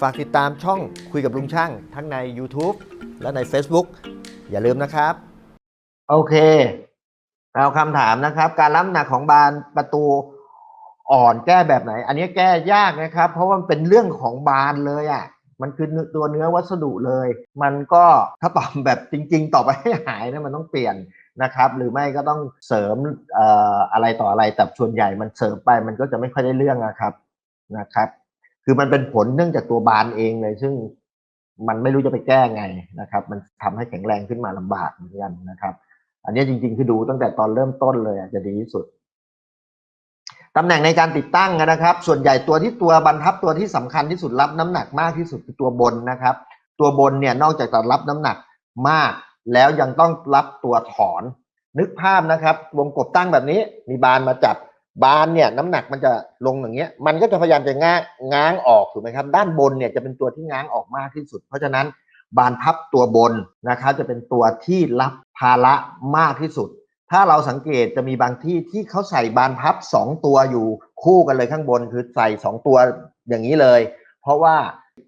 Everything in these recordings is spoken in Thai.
ฝากติดตามช่องคุยกับลุงช่างทั้งใน YouTube และใน Facebook อย่าลืมนะครับ โอเคเอาคำถามนะครับ การรับน้ำหนักของบานประตูอ่อนแก้แบบไหน อันนี้แก้ยากนะครับ เพราะว่ามันเป็นเรื่องของบานเลยอะ่ะ มันคือตัวเนื้อวัสดุเลย มันก็ถ้าตอบแบบจริง ๆ ต่อไปให้หายนะมันต้องเปลี่ยนนะครับ หรือไม่ก็ต้องเสริมอออะไรต่ออะไรแต่ส่วนใหญ่มันเสริมไปมันก็จะไม่ค่อยได้เรื่องนะครับ นะครับ คือมันเป็นผลเนื่องจากตัวบานเองเลย ซึ่งมันไม่รู้จะไปแก้ไงนะครับ มันทำให้แข็งแรงขึ้นมาลำบากเหมือนกันนะครับ อันนี้จริงๆ คือดูตั้งแต่ตอนเริ่มต้นเลยอาจจะดีที่สุดตำแหน่งในการติดตั้งนะครับ ส่วนใหญ่ตัวที่ตัวบรรทับตัวที่สำคัญที่สุดรับน้ำหนักมากที่สุดคือตัวบนนะครับ ตัวบนเนี่ยนอกจากจะรับน้ำหนักมาก แล้วยังต้องรับตัวถอน นึกภาพนะครับ วงกบตั้งแบบนี้มีบานมาจับ บานเนี่ยน้ำหนักมันจะลงอย่างเงี้ย มันก็จะพยายามจะง้างง้างออกถูกไหมครับ ด้านบนเนี่ยจะเป็นตัวที่ง้างออกมากที่สุด เพราะฉะนั้นบานพับตัวบนนะครับจะเป็นตัวที่รับภาระมากที่สุด ถ้าเราสังเกตจะมีบางที่ที่เขาใส่บานพับสองตัวอยู่คู่กันเลยข้างบนคือใส่สองตัวอย่างนี้เลย เพราะว่า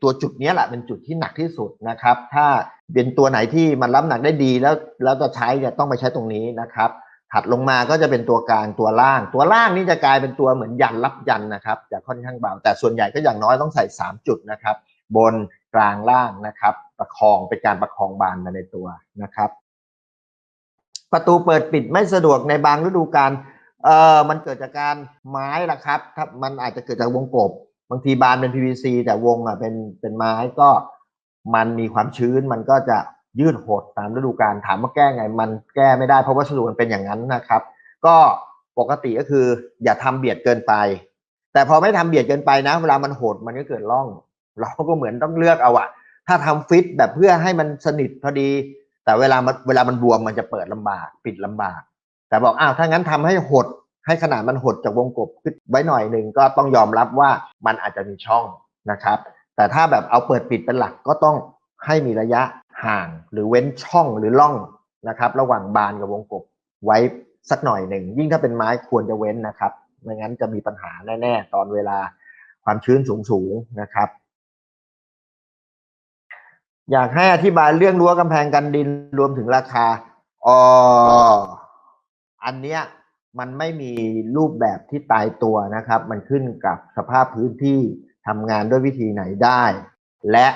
ตัวจุดนี้แหละเป็นจุดที่หนักที่สุดนะครับ ถ้าเป็นตัวไหนที่มันรับหนักได้ดีแล้วแล้วจะใช้เนี่ยต้องไปใช้ตรงนี้นะครับ ถัดลงมาก็จะเป็นตัวกลางตัวล่าง ตัวล่างนี่จะกลายเป็นตัวเหมือนยันรับยันนะครับจะค่อนข้างเบา แต่ส่วนใหญ่ก็อย่างน้อยต้องใส่ 3 จุดนะครับ บนกลางล่างนะครับ ประคองเป็นการประคองบานมาในตัวนะครับ ประตูเปิดปิดไม่สะดวกในบางฤดูกาลเอ่อมันเกิดจากการไม้ละครับถ้ามันอาจจะเกิดจากวงกบบางทีบานเป็น PVC แต่วงอะเป็นเป็นไม้ก็มันมีความชื้นมันก็จะ ยืดหดตามฤดูกาลถามว่าแก้ไง มันแก้ไม่ได้เพราะวัสดุมันเป็นอย่างนั้นนะครับ ก็ปกติก็คือ อย่าทำเบียดเกินไป แต่พอไม่ทำเบียดเกินไปนะ เวลามันหดมันก็เกิดร่อง เราก็เหมือนต้องเลือกเอาอะถ้าทำฟิตแบบเพื่อให้มันสนิทพอดี แต่เวลามันเวลามันบวมมันจะเปิดลำบาก ปิดลำบาก แต่บอกอ้าวถ้างั้นทำให้หด ให้ขนาดมันหดจากวงกบขึ้นไว้หน่อยหนึ่งก็ต้องยอมรับว่ามันอาจจะมีช่องนะครับ แต่ถ้าแบบเอาเปิดปิดเป็นหลักก็ต้องให้มีระยะ ห่างหรือเว้นช่องหรือร่องนะครับ ระหว่างบานกับวงกบไว้สักหน่อยหนึ่ง ยิ่งถ้าเป็นไม้ควรจะเว้นนะครับไม่งั้นจะมีปัญหาแน่ ๆ ตอนเวลาความชื้นสูงๆนะครับ อยากให้อธิบายเรื่องรั้วกำแพงกันดินรวมถึงราคาอ๋ออันเนี้ยมันไม่มีรูปแบบที่ตายตัวนะครับ มันขึ้นกับสภาพพื้นที่ทำงานด้วยวิธีไหนได้ และ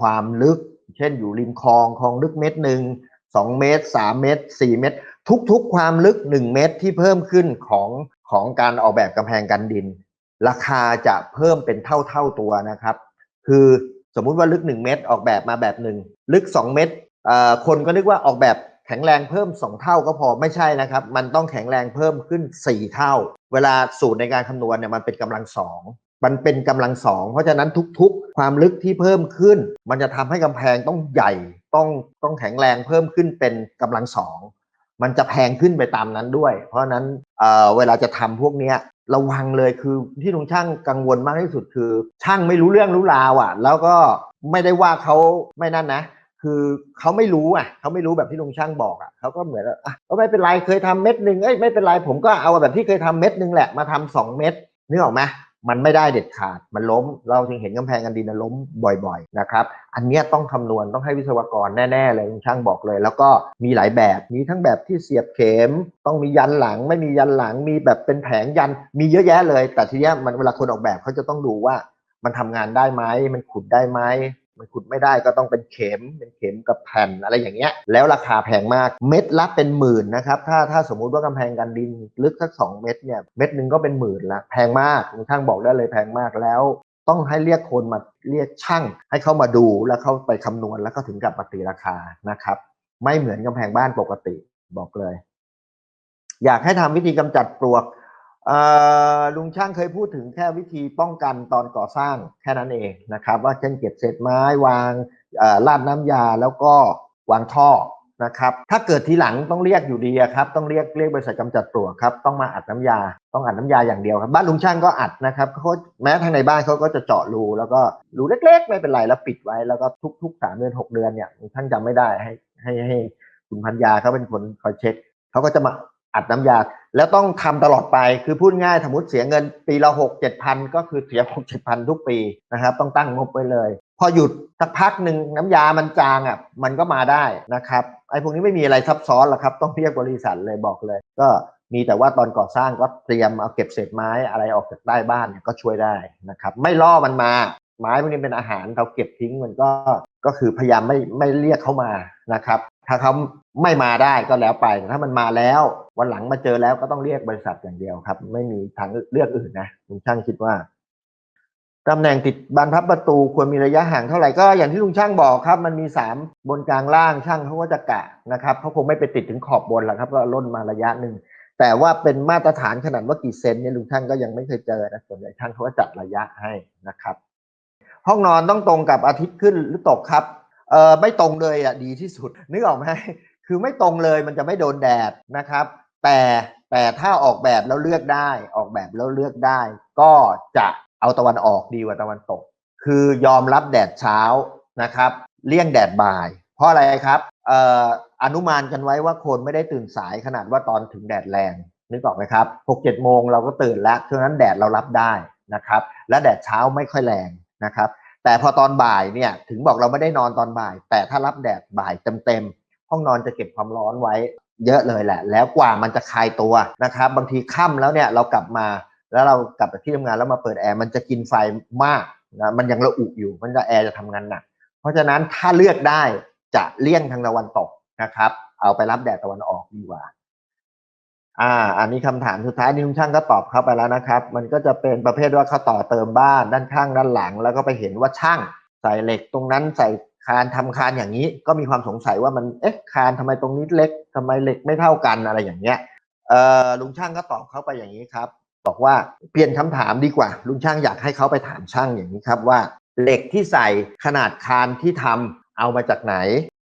ความลึก เช่นอยู่ริมคลองคลองลึกเมตรหนึ่งสองเมตรสามเมตรสี่เมตร ทุกๆ ความลึกหนึ่งเมตรที่เพิ่มขึ้นของของการออกแบบกำแพงกันดิน ราคาจะเพิ่มเป็นเท่าเท่าๆตัวนะครับ คือสมมุติว่าลึก1เมตรออกแบบมาแบบหนึ่งลึก2เมตรคนก็นึกว่าออกแบบแข็งแรงเพิ่ม2เท่าก็พอไม่ใช่นะครับ มันต้องแข็งแรงเพิ่มขึ้น4เท่า เวลาสูตรในการคำนวณเนี่ยมันเป็นกำลังสอง มันเป็นกำลังสองเพราะฉะนั้นทุกๆ ความลึกที่เพิ่มขึ้น มันจะทำให้กำแพงต้องใหญ่ต้องต้องแข็งแรงเพิ่มขึ้นเป็นกำลังสองมันจะแพงขึ้นไปตามนั้นด้วย เพราะนั้นเอ่อเวลาจะทำพวกเนี้ยระวังเลยคือที่ลุงช่างกังวลมากที่สุดคือ ช่างไม่รู้เรื่องรู้ราวอะ แล้วก็ไม่ได้ว่าเขาไม่นั่นนะ คือเขาไม่รู้อะเขาไม่รู้แบบที่ลุงช่างบอกอะเขาก็เหมือนอะก็ไม่เป็นไรเคยทำเม็ดหนึ่งเอ้ยไม่เป็นไรผมก็เอาแบบที่เคยทำเม็ดหนึ่งแหละมาทำสองเม็ดนึกออกไหม มันไม่ได้เด็ดขาดมันล้ม เราจึงเห็นกำแพงกันดินล้มบ่อยๆนะครับอันนี้ต้องคำนวณต้องให้วิศวกรแน่ๆเลยช่างบอกเลย แล้วก็มีหลายแบบมีทั้งแบบที่เสียบเข็ม ต้องมียันหลัง ไม่มียันหลังมีแบบเป็นแผงยันมีเยอะแยะเลย แต่ทีนี้มันเวลาคนออกแบบเขาจะต้องดูว่ามันทำงานได้ไหมมันขุดได้ไหม มันขุดไม่ได้ก็ต้องเป็นเข็มเป็นเข็มกับแผ่นอะไรอย่างเงี้ย แล้วราคาแพงมากเม็ดละเป็นหมื่นนะครับ ถ้าถ้าสมมุติว่ากำแพงกันดินลึกสักสองเม็ดเนี่ยเม็ดหนึ่งก็เป็นหมื่นละแพงมากลุงช่างบอกได้เลยแพงมากแล้ว ต้องให้เรียกคนมาเรียกช่างให้เขามาดูแล้วเขาไปคำนวณแล้วก็ถึงกลับมาตีราคานะครับ ไม่เหมือนกำแพงบ้านปกติบอกเลย อยากให้ทำวิธีกำจัดปลวก ลุงช่างเคยพูดถึงแค่วิธีป้องกันตอนก่อสร้างแค่นั้นเองนะครับ ว่าเช่นเก็บเศษไม้วางลาดน้ำยาแล้วก็วางท่อนะครับ ถ้าเกิดทีหลังต้องเรียกอยู่ดีครับต้องเรียกเรียกบริษัทกำจัดปลวกครับต้องมาอัดน้ำยา ต้องอัดน้ำยาอย่างเดียวครับ บ้านลุงช่างก็อัดนะครับเขาแม้ทางในบ้านเขาก็จะเจาะรูแล้วก็รูเล็ก ๆ ไม่เป็นไรแล้วปิดไว้แล้วก็ทุกๆสามเดือนหกเดือนเนี่ยลุงช่างจำไม่ได้ให้ให้ให้คุณพันยาเขาเป็นคนคอยเช็คเขาก็จะมา อัดน้ำยา แล้วต้องทำตลอดไปคือพูดง่ายสมมติเสียเงินปีละหกเจ็ดพันก็คือเสียหกเจ็ดพันทุกปีนะครับ ต้องตั้งงบไว้เลย พอหยุดสักพักหนึ่งน้ำยามันจางอะมันก็มาได้นะครับไอ้พวกนี้ไม่มีอะไรซับซ้อนหรอกครับ ต้องเรียกบริษัทเลยบอกเลย ก็มีแต่ว่าตอนก่อสร้างก็เตรียมเอาเก็บเศษไม้อะไรออกจากใต้บ้านเนี่ยก็ช่วยได้นะครับ ไม่ล่อมันมา ไม้พวกนี้เป็นอาหารเราเก็บทิ้งมันก็ก็คือพยายามไม่ไม่เรียกเขามานะครับ ถ้าเขาไม่มาได้ก็แล้วไปถ้ามันมาแล้ว วันหลังมาเจอแล้วก็ต้องเรียกบริษัทอย่างเดียวครับ ไม่มีทางเลือกอื่นนะลุงช่างคิดว่าตำแหน่งติดบานพับประตูควรมีระยะห่างเท่าไหร่ก็อย่างที่ลุงช่างบอกครับ มันมีสามบนกลางล่างช่างเขาก็จะกะนะครับเขาคงไม่ไปติดถึงขอบบนหรอกครับ ก็ล่นมาระยะหนึ่งแต่ว่าเป็นมาตรฐานขนาดว่ากี่เซนเนี่ยลุงช่างก็ยังไม่เคยเจอนะส่วนใหญ่ช่างเขาก็จัดระยะให้นะครับ ห้องนอนต้องตรงกับอาทิตย์ขึ้นหรือตกครับเออไม่ตรงเลยอะดีที่สุดนึกออกไหมคือไม่ตรงเลยมันจะไม่โดนแดดนะครับ แต่แต่ถ้าออกแบบแล้วเลือกได้ ออกแบบแล้วเลือกได้ ก็จะเอาตะวันออกดีกว่าตะวันตก คือยอมรับแดดเช้านะครับ เลี่ยงแดดบ่าย เพราะอะไรครับเอ่ออนุมานกันไว้ว่าคนไม่ได้ตื่นสายขนาดว่าตอนถึงแดดแรงนึกออกไหมครับหกเจ็ดโมงเราก็ตื่นแล้วฉะนั้นแดดเรารับได้นะครับ และแดดเช้าไม่ค่อยแรงนะครับ แต่พอตอนบ่ายเนี่ยถึงบอกเราไม่ได้นอนตอนบ่าย แต่ถ้ารับแดดบ่ายเต็มๆห้องนอนจะเก็บความร้อนไว้ เยอะเลยแหละ แล้วกว่ามันจะคลายตัวนะครับ บางทีค่ำแล้วเนี่ยเรากลับมาแล้วเรากลับไปที่ทำงานแล้วมาเปิดแอร์มันจะกินไฟมากนะมันยังระอุอยู่มันจะแอร์จะทำงานหนักเพราะฉะนั้นถ้าเลือกได้จะเลี่ยงทางตะวันตกนะครับ เอาไปรับแดดตะวันออกดีกว่า อ่า อันนี้คำถามสุดท้ายนี่ลุงช่างก็ตอบเข้าไปแล้วนะครับ มันก็จะเป็นประเภทว่าเขาต่อเติมบ้านด้านข้างด้านหลัง แล้วก็ไปเห็นว่าช่างใส่เหล็กตรงนั้นใส่ คานทำคานอย่างนี้ก็มีความสงสัยว่ามันเอ๊ะคานทำไมตรงนี้เล็กทำไมเหล็กไม่เท่ากันอะไรอย่างเงี้ยเอ่อลุงช่างก็ตอบเขาไปอย่างนี้ครับ บอกว่าเปลี่ยนคำถามดีกว่า ลุงช่างอยากให้เขาไปถามช่างอย่างนี้ครับว่าเหล็กที่ใส่ขนาดคานที่ทำเอามาจากไหน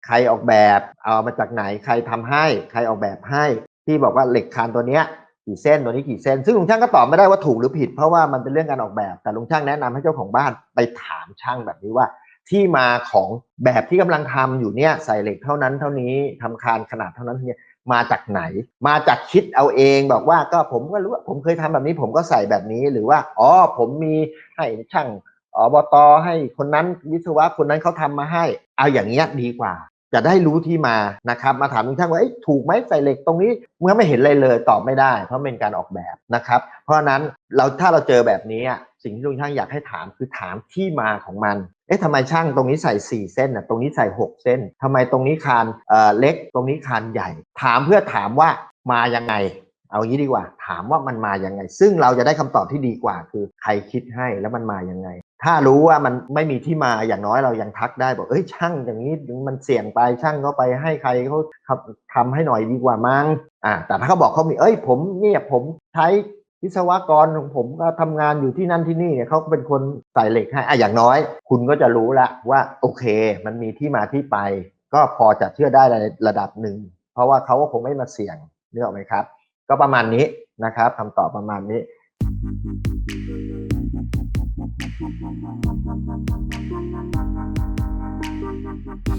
ใครออกแบบ เอามาจากไหน ใครทำให้ ใครออกแบบให้ ที่บอกว่าเหล็กคานตัวเนี้ยกี่เส้นตัวนี้กี่เส้น ซึ่งลุงช่างก็ตอบไม่ได้ว่าถูกหรือผิด เพราะว่ามันเป็นเรื่องการออกแบบ แต่ลุงช่างแนะนำให้เจ้าของบ้านไปถามช่างแบบนี้ว่า ที่มาของแบบที่กำลังทำอยู่เนี่ยใส่เหล็กเท่านั้นเท่านี้ทำคานขนาดเท่านั้นเท่านี้มาจากไหน มาจากคิดเอาเองบอกว่าก็ผมก็รู้ว่าผมเคยทำแบบนี้ผมก็ใส่แบบนี้หรือว่าอ๋อผมมีให้ช่างอบตให้คนนั้นวิศวะคนนั้นเขาทำมาให้ เอาอย่างเงี้ยดีกว่า จะได้รู้ที่มานะครับมาถามลุงช่างว่าถูกไหมใส่เหล็กตรงนี้เมื่อไม่เห็นเลยเลยตอบไม่ได้ เพราะเป็นการออกแบบนะครับ เพราะนั้นเราถ้าเราเจอแบบนี้สิ่งที่ลุงช่างอยากให้ถามคือถามที่มาของมัน เอ๊ะทำไมช่างตรงนี้ใส่ 4 เส้นน่ะตรงนี้ใส่ 6 เส้นทำไมตรงนี้คานเอ่อเล็ก ตรงนี้คานใหญ่ ถามเพื่อถามว่ามายังไง เอางี้ดีกว่า ถามว่ามันมายังไง ซึ่งเราจะได้คำตอบที่ดีกว่า คือใครคิดให้แล้วมันมายังไง ถ้ารู้ว่ามันไม่มีที่มาอย่างน้อยเรายังทักได้บอกเอ้ยช่างอย่างนี้มันเสี่ยงไปช่างก็ไปให้ใครเขาทำให้หน่อยดีกว่ามั้งอ่าแต่ถ้าเขาบอกเขามีเอ้ยผมเนี่ยผมใช้ วิศวกรของผมก็ทำงานอยู่ที่นั่นที่นี่เนี่ยเขาเป็นคนใส่เหล็กให้อะอย่างน้อย คุณก็จะรู้ละว่าโอเค มันมีที่มาที่ไป ก็พอจะเชื่อได้ในระดับหนึ่ง เพราะว่าเขาก็คงไม่มาเสี่ยงนึกออกไหมครับ ก็ประมาณนี้นะครับคำตอบประมาณนี้